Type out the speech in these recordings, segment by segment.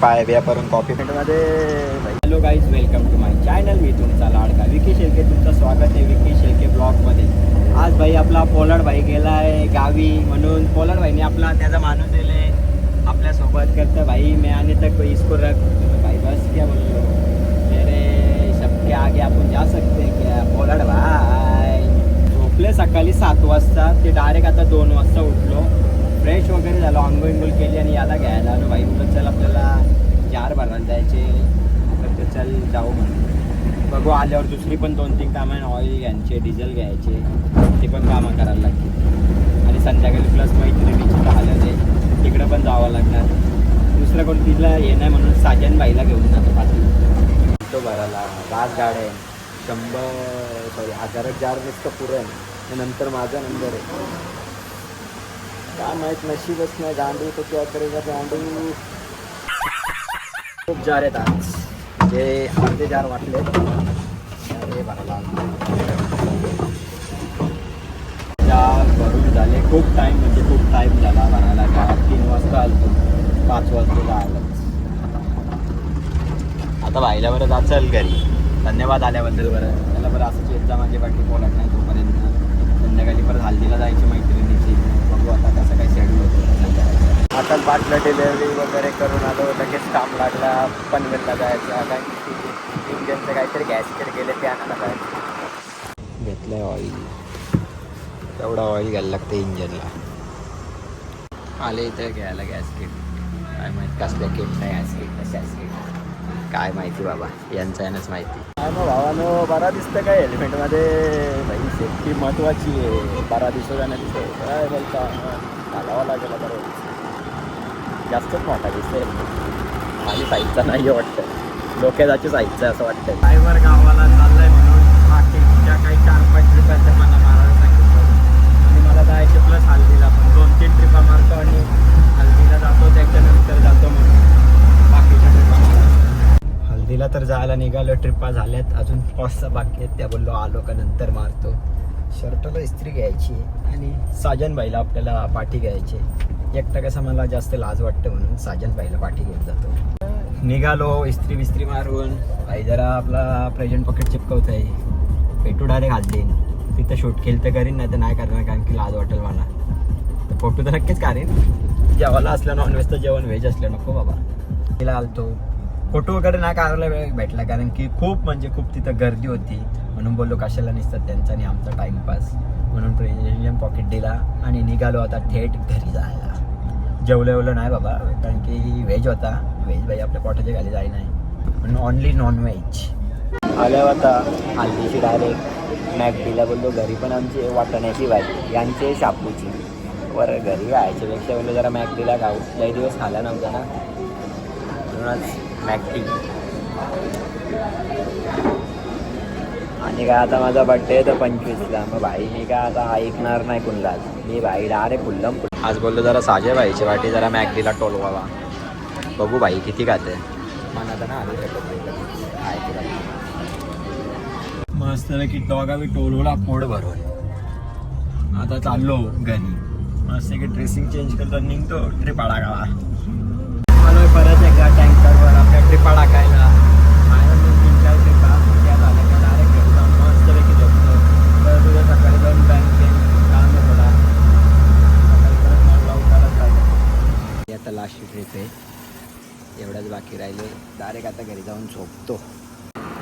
पाय व्यापारून कॉफी मध्ये hello guys welcome to my channel मी तुमचा लाडका विकी शेळके. तुमचं स्वागत आहे विकी शेळके ब्लॉगमध्ये आज भाई आपला पोलाड भाई गेला आहे गावी म्हणून. पोलाड भाईने आपला त्याचा माणूस दिले. आपल्यासोबत करतं भाई. मैं आणि तक इसको रख. भाई बस क्या बोललो हो? मेरे सबके आगे आपण जा सकते क्या पोलाड भाई? झोपले सकाळी सात वाजता. ते डायरेक्ट आता दोन वाजता उठलो. फ्रेश वगैरे झालो आंघोळ केली आणि याला घ्यायला आलो. भाई उलट चल आपल्याला चार भरायला जायचे तर ते चल जाऊ म्हणून. बघू आल्यावर दुसरी पण दोन तीन कामं आहे ऑइल घ्यायचे डिझेल घ्यायचे. ते पण कामं करायला लागतील. आणि संध्याकाळी प्लस मैत्रिणीची तर हालत आहे. तिकडं पण जावं लागणार. दुसरं कोण तिला येणार म्हणून साजन बाईला घेऊन जातो पाठी तो भरायला. पाच गाड्या आहे. शंभर सॉरी हजारात जार नुसतं पुरं आहे. नंतर माझा नंबर आहे. काय माहीत नशीबच नाही गांडू तो क्या करेगा गांडू खूप जार आहेत आज. जे अर्धे जार वाटले. अरे भरला जार भरून झाले. खूप टाईम म्हणजे खूप टाईम झाला भरायला जार तीन वाजता आलतो. पाच वाजता आलं आता भाईला बरं जा चल घरी. धन्यवाद आल्याबद्दल बरं. त्याला बरं असंच एकदा माझ्या पाठी बोलत नाही तोपर्यंत. संध्याकाळी परत हल्दीला जायची मैत्री. बघू आता कसं काय शेड्यूल आता बाटलं डिलेवरी वगैरे करून आलो लगेच काम लागला पनवेलला जायचं आता इंजनचं काहीतरी गॅसकेट गेले ते आणायला जायचं. घेतलं आहे ऑइल तेवढा ऑइल घ्यायला लागतं इंजनला. आले इथं घ्यायला गॅसकेट काय माहिती कसल्या किट नाही कशा किट काय माहिती बाबा यांचं यानंच माहिती. काय मग भावानो बरा दिसतं काय हेल्मेटमध्ये? भाई सेफ्टी महत्वाची आहे. बरा दिसतो का नाही दिसतो काय बोलता? घालावा लागेल बरोबर जास्तच मोठा दिसतोय. माझी साईजचा नाही आहे वाटतं. डोक्याची साईजचा आहे असं वाटतं ड्रायव्हर गावाला चाललाय म्हणून बाकीच्या काही चार पाच ट्रिपाच्या मला मारायला सांगितलं. आणि मला जायचे प्लस हल्दीला पण दोन तीन ट्रिपा मारतो आणि हल्दीला जातो त्याच्यानंतर जातो म्हणून बाकीच्या ट्रिपा मारतो फिरायला निघालो ट्रिपा झाल्यात. अजून पॉसचा बाकी आहेत. त्या बोललो आलो का नंतर मारतो. शर्टाला इस्त्री घ्यायची आणि साजन बाईला आपल्याला पाठी घ्यायची. एकटा कसं मला जास्त लाज वाटतं म्हणून साजन बाईला पाठी घेऊन जातो. निघालो इस्त्री बिस्त्री मारून. भाई जरा आपला प्रेझेंट पॉकेट चिपकवत आहे पेटू डायरेक्ट घालतीन तिथं शूट केलं तर करीन नाही तर नाही करणार कारण की लाज वाटेल मला. तर फोटो तर नक्कीच काढीन जेवायला असलं नॉनव्हेज तर जेवण व्हेज असलं नको बाबा. तिला आलतो. फोटो वगैरे नाही काढायला वेळ भेटला कारण की खूप म्हणजे खूप तिथं गर्दी होती. म्हणून बोललो कशाला नसतात त्यांचा आणि आमचा टाइमपास. म्हणून प्रेझेंट पॉकेट दिला आणि निघालो आता थेट घरी जायला. जेवलं जेवलं नाही बाबा कारण की व्हेज होता. व्हेज भाई आपल्या पोटाच्या खाली जाई नाही. म्हणून ऑनली नॉन व्हेज आल्या होता हल्दीची डायरेक्ट मॅगडीला बोललो घरी पण आमची वाटण्याची भाजी यांचे शापूची. बरं घरी यायच्यापेक्षा बोललो जरा मॅगडीला खाऊ. काही दिवस खाला नव्हता ना. म्हणूनच मॅक्टी आणि काय आता माझा बड्डे तर पंचवीसला. मग भाईने काय आता ऐकणार नाही कुणला मी भाई डारे फुल्लम आज बोललो जरा साजे भाईची वाटी जरा मॅगडीला टोलवावा. बघू भाई किती खाते. मनात ना मस्त की डॉगा आम्ही टोलवला पोट भरून आता चाललो घरी. मस्त की ड्रेसिंग चेंज करतो निघतो ट्रिप आडा आलोय परत एकदा टँकरवर आपल्या ट्रिपा टाकायला बाहेर मी तीन चार ट्रिपा त्या झाल्या का डायरेक्ट घरी जाऊन मस्तपैकी झोपतो तर तुझ्या सकाळी जाऊन बँकेत काम आहे थोडा सकाळी परत मला लवकरच जायचं ही आता लास्ट ट्रिप आहे एवढ्याच बाकी राहिले डायरेक्ट आता घरी जाऊन झोपतो.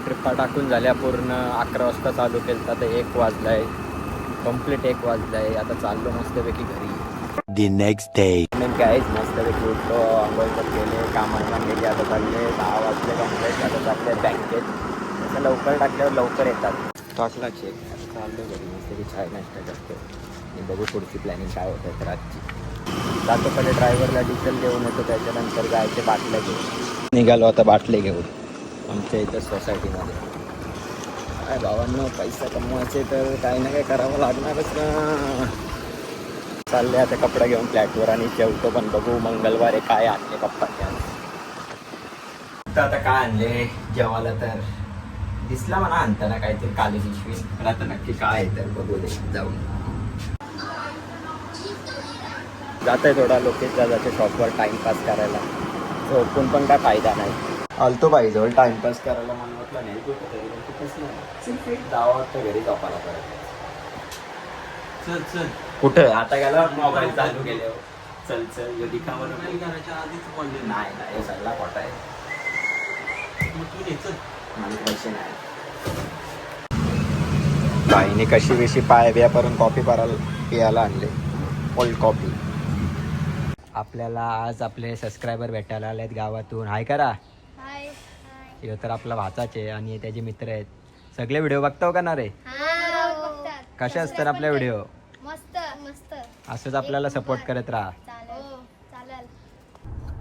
ट्रिप्पा टाकून झाल्या पूर्ण अकरा वाजता चालू केलं तर आता एक वाजलाय. कंप्लीट एक वाजलाय. आता चाललो मस्तपैकी घरी. The next day. नेमके आहेच मस्तपैकी उठलो आंघोळ तर केले कामाला गेले आता चालले दहा वाजले कंप्लीट आता चालले बँकेत लवकर टाकल्यावर लवकर येतात. टाकला चेक चाललो घरी मस्तपैकी चाय नाश्ता करतो बघू पुढची प्लॅनिंग काय होतं तर आजची. जातो पहिले ड्रायव्हरला डिझेल देऊन येतो त्याच्यानंतर जायचे बाटल्या घेऊन. निघालो आता बाटले घेऊन आमच्या इथं सोसायटीमध्ये काय भावांना पैसा कमवायचे तर काही ना काही करावं लागणारच ना. चालले आता कपडा घेऊन फ्लॅटवर आणि जेवतो पण बघू मंगळवार काय आणले पप्पाने त्या आता काय आणले? जेवायला तर दिसला म्हणा आणताना काहीतरी कालेज इशवी पण आता नक्की काय आहे तर बघू दे जाऊन. जात आहे थोडा लोकेश दादाच्या शॉपवर टाइमपास करायला. झोपून पण काय फायदा नाही. आलतो बाई जवळ टाइमपास करायला मला म्हटलं नाही कुठंच नाही सिर्फ एक जावं वाटतं घरी झोपायला परत. चल चल. कुठं? आता गेला मोबाईल चालू केले चल चल. यो दिखावर काही करायच्या आधीच बोलले. नाही नाही. हे सगळा खोटा आहे. मग तू ये चल. मला पैसे नाही. बाईने कशी बेशी पाय बिया करून कॉफी करायला पियाला आणले. ओल्ड कॉफी आपल्याला आज आपले सबस्क्रायबर भेटायला आले आहेत गावातून. हाय करा. हाय. तर आपला भाचाच आहे आणि हे त्याचे मित्र आहेत. सगळे व्हिडिओ बघताव का ना रे? हा बघतात. कसे असतात आपले व्हिडिओ मस्त. मस्त. असंच आपल्याला सपोर्ट करत राहा.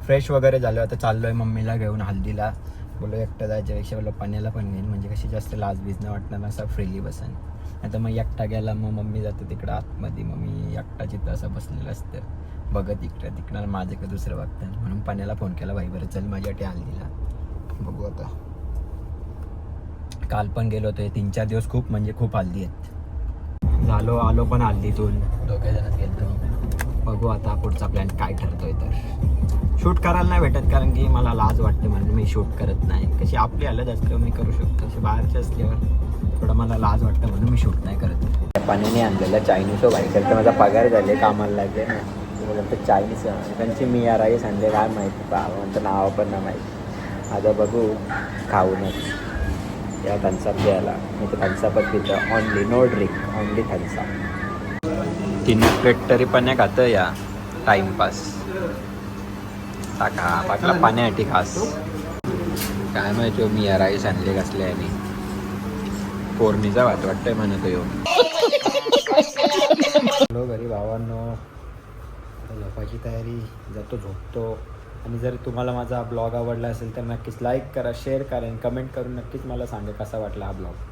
फ्रेश वगैरे झालो आता चाललोय मम्मीला घेऊन हल्दीला. बोलो एकटं जायच्यापेक्षा बोलो पाण्याला पण घेईन म्हणजे कशी जास्त लाज बीज नाही वाटणार ना असं फ्रीली बसन. आता मग एकटा गेला मग मम्मी जाते तिकडं आतमध्ये. मग मी एकटा तिथं असं बसलेलं असतं. बघत इकडं. तिकडं माझं का दुसरं बघतं म्हणून पाण्याला फोन केला भाई बरं चल माझ्यासाठी हल्दीला बघू आता. काल पण गेलो होतो. तीन चार दिवस खूप म्हणजे खूप हल्दी आहेत. झालो आलो पण हल्दीतून. दोघे जणच गेलो बघू आता पुढचा प्लॅन काय ठरतोय तर. शूट करायला नाही भेटत कारण की मला लाज वाटते म्हणून मी शूट करत नाही. कशी आपली हालत असल्यावर मी करू शकतो. तशी बाहेरची असल्यावर थोडं मला लाज वाटतं म्हणून मी शूट नाही करत. पाण्याने आणलेलं चायनीज हो बाईक तर माझा पगार झाले कामाला लागले. ना म्हणतं चायनीज त्यांची मी या राईस आणले काय माहिती बा म्हणतं नाव पण नाही माहिती. आता बघू खाऊनच या थन्सअप द्यायला मी तर थन्सअपच पितं. Only no drink only Thums Up तीन प्लेट तरी पण नाही खातं या टाइमपास टाका पाटला पाण्यासाठी खास. काय माहिती हो, मी या राईस आणले कसल्या आणि कोरणीचा भात वाटतंय म्हणतो येऊन हो हॅलो घरी भावांनो आता झोपायची तयारी जातो झोपतो आणि जर तुम्हाला माझा ब्लॉग आवडला असेल तर नक्कीच लाईक करा शेअर करा आणि कमेंट करून नक्कीच मला सांगा कसा वाटला हा ब्लॉग.